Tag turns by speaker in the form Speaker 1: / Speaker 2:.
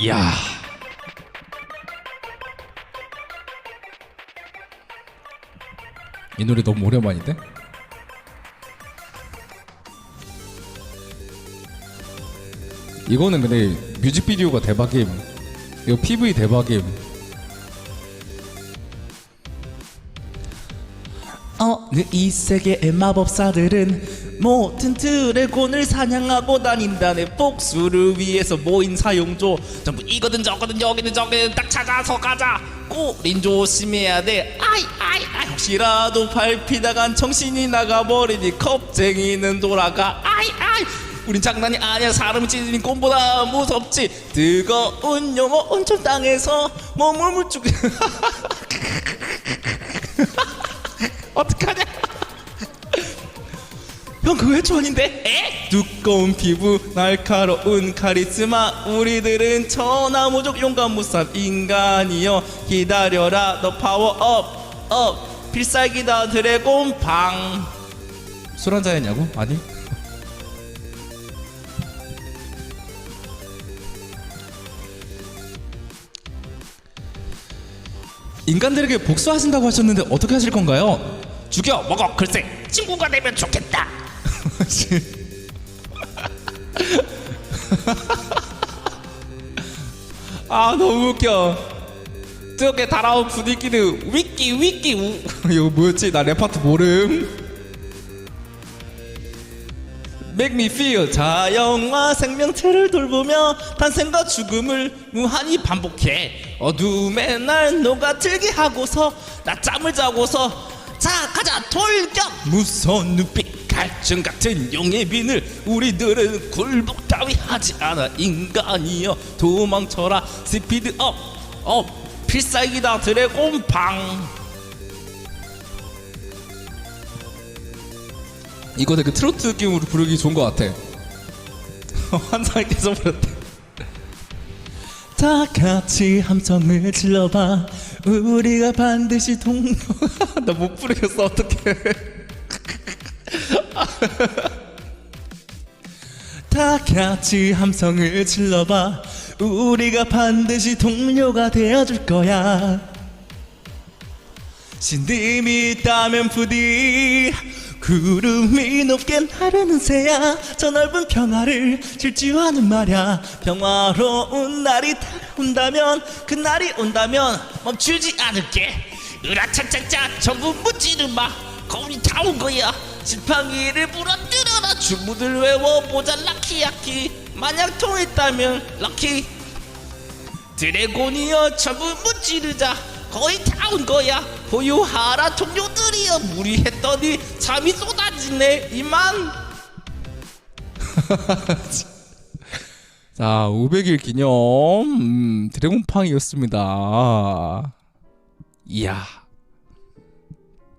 Speaker 1: 이야. 이 노래 너무 오랜만인데? 이거는 근데 뮤직비디오가 대박임. 이거 PV 대박임.
Speaker 2: 이 세계의 마법사들은 모든 드래곤을 사냥하고 다닌다네. 복수를 위해서 모인 사용조. 전부 이거든 저거든 여기든 저기든 딱 찾아서 가자. 꼬린 조심해야 돼. 아이 아이 아이. 혹시라도 밟히다간 정신이 나가버리니 겁쟁이는 돌아가. 아이 아이. 우린 장난이 아니야. 사람이 찢는 꼼보다 무섭지. 뜨거운 영어 온천 땅에서 몸을 쭉 어떡하냐? 형 그거 해초 아닌데? 에? 두꺼운 피부 날카로운 카리스마 우리들은 천하무적 용감 무쌍 인간이여 기다려라 너 파워업 업 필살기다 드래곤
Speaker 1: 방술 한잔 했냐고? 아니.
Speaker 2: 인간들에게 복수하신다고 하셨는데 어떻게 하실 건가요?
Speaker 3: 죽여 먹어 글쎄 친구가 되면 좋겠다
Speaker 2: 아 너무 웃겨. 뜨겁게 달아온 분위기는 위끼 위끼 우. 이거 뭐였지? 나 랩파트 모름. Make me feel. 자연과 생명체를 돌보며 탄생과 죽음을 무한히 반복해. 어둠의 날 녹아들게 하고서 낮잠을 자고서. 자 가자. 돌격. 무서운 눈빛 갈증 같은 용의 비늘 우리들은 굴복 따위 하지 않아. 인간이여 도망쳐라. 스피드 업 업. 필살기다 드래곤 방.
Speaker 1: 이거 되게 트로트 느낌으로 부르기 좋은 것 같아.
Speaker 2: 환상이 깨져버렸다. 다 같이 함성을 질러봐. 우리가 반드시 동료 나못 부르겠어. 어떡해 다 같이 함성을 질러봐. 우리가 반드시 동료가 되어줄 거야. 신님이 있다면 부디 구름이 높게 나르는 새야. 저 넓은 평화를 질주하는 말야. 평화로운 날이 다가온다면 그 날이 온다면 멈추지 않을게.
Speaker 3: 으라차차차 전부 무찌르마. 거기 다 온 거야
Speaker 2: 지팡이를 부러뜨려라. 주문을 외워보자 럭키야키. 만약 통했다면 럭키. 드래곤이여 전부 무찌르자. 거의 다 온 거야. 보유하라 동료들이여. 무리했더니 잠이 쏟아지네 이만.
Speaker 1: 자, 500일 기념 음, 드래곤팡이었습니다. 이야.